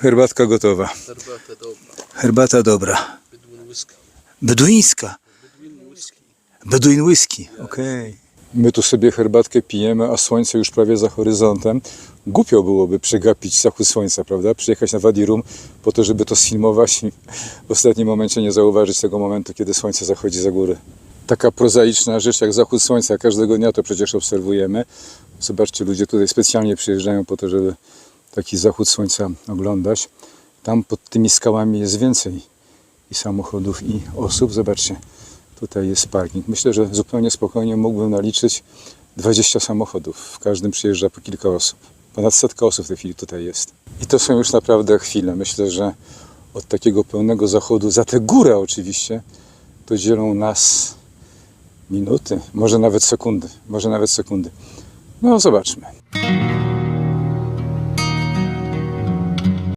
Herbatka gotowa. Herbata dobra. Herbata dobra. Beduińska. Beduin whisky. Okej. My tu sobie herbatkę pijemy, a słońce już prawie za horyzontem. Głupio byłoby przegapić zachód słońca, prawda? Przyjechać na Wadi Rum po to, żeby to sfilmować i w ostatnim momencie nie zauważyć tego momentu, kiedy słońce zachodzi za góry. Taka prozaiczna rzecz jak zachód słońca, każdego dnia to przecież obserwujemy. Zobaczcie, ludzie tutaj specjalnie przyjeżdżają po to, żeby taki zachód słońca oglądać. Tam pod tymi skałami jest więcej i samochodów, i osób. Zobaczcie, tutaj jest parking. Myślę, że zupełnie spokojnie mógłbym naliczyć 20 samochodów. W każdym przyjeżdża po kilka osób. Ponad setka osób w tej chwili tutaj jest. I to są już naprawdę chwile. Myślę, że od takiego pełnego zachodu, za tę górę oczywiście, to dzielą nas minuty, może nawet sekundy. Może nawet sekundy. No zobaczmy.